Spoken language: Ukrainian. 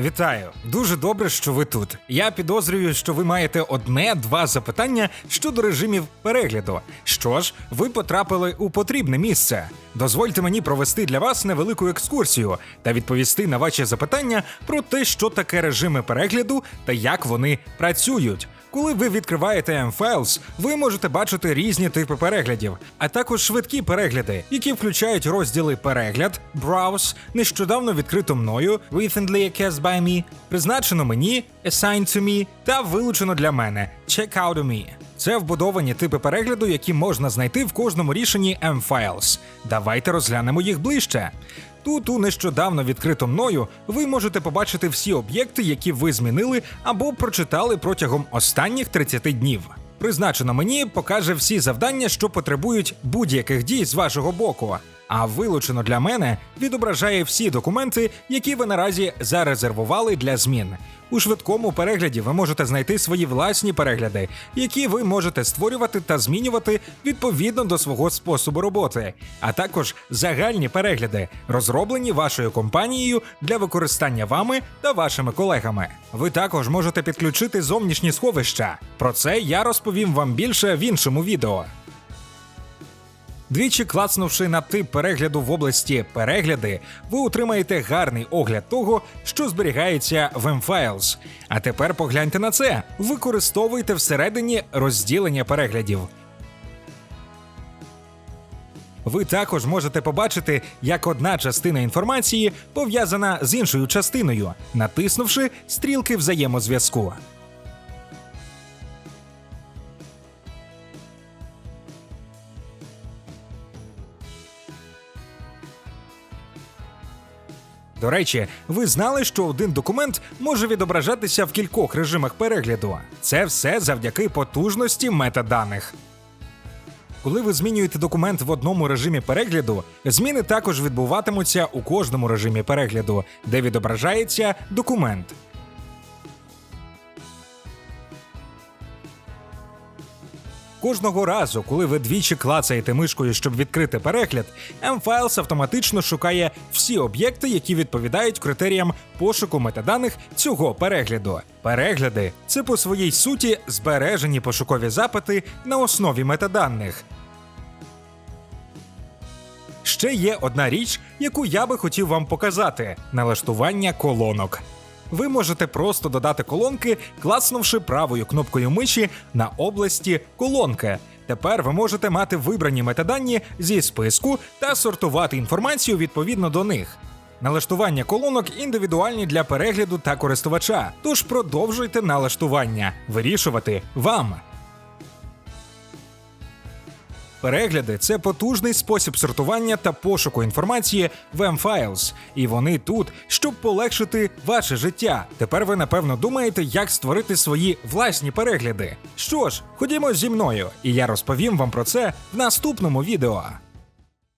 Вітаю, дуже добре, що ви тут. Я підозрюю, що ви маєте одне-два запитання щодо режимів перегляду. Що ж, ви потрапили у потрібне місце. Дозвольте мені провести для вас невелику екскурсію та відповісти на ваші запитання про те, що таке режими перегляду та як вони працюють. Коли ви відкриваєте M-Files, ви можете бачити різні типи переглядів, а також швидкі перегляди, які включають розділи перегляд, Browse, нещодавно відкрито мною, Recently Cast by Me, призначено мені, Assigned to me та вилучено для мене Check out me. Це вбудовані типи перегляду, які можна знайти в кожному рішенні M-Files. Давайте розглянемо їх ближче. Тут у нещодавно відкрито мною ви можете побачити всі об'єкти, які ви змінили або прочитали протягом останніх 30 днів. Призначено мені покаже всі завдання, що потребують будь-яких дій з вашого боку. А вилучено для мене відображає всі документи, які ви наразі зарезервували для змін. У швидкому перегляді ви можете знайти свої власні перегляди, які ви можете створювати та змінювати відповідно до свого способу роботи, а також загальні перегляди, розроблені вашою компанією для використання вами та вашими колегами. Ви також можете підключити зовнішні сховища. Про це я розповім вам більше в іншому відео. Двічі клацнувши на тип перегляду в області перегляди, ви отримаєте гарний огляд того, що зберігається в M-Files. А тепер погляньте на це. Використовуйте всередині розділення переглядів. Ви також можете побачити, як одна частина інформації пов'язана з іншою частиною, натиснувши стрілки взаємозв'язку. До речі, ви знали, що один документ може відображатися в кількох режимах перегляду. Це все завдяки потужності метаданих. Коли ви змінюєте документ в одному режимі перегляду, зміни також відбуватимуться у кожному режимі перегляду, де відображається документ. Кожного разу, коли ви двічі клацаєте мишкою, щоб відкрити перегляд, M-Files автоматично шукає всі об'єкти, які відповідають критеріям пошуку метаданих цього перегляду. Перегляди це по своїй суті збережені пошукові запити на основі метаданих. Ще є одна річ, яку я би хотів вам показати: налаштування колонок. Ви можете просто додати колонки, класнувши правою кнопкою миші на області колонки. Тепер ви можете мати вибрані метадані зі списку та сортувати інформацію відповідно до них. Налаштування колонок індивідуальні для перегляду та користувача, тож продовжуйте налаштування, вирішувати вам. Перегляди це потужний спосіб сортування та пошуку інформації в M-Files, і вони тут, щоб полегшити ваше життя. Тепер ви напевно думаєте, як створити свої власні перегляди. Що ж, ходімо зі мною, і я розповім вам про це в наступному відео.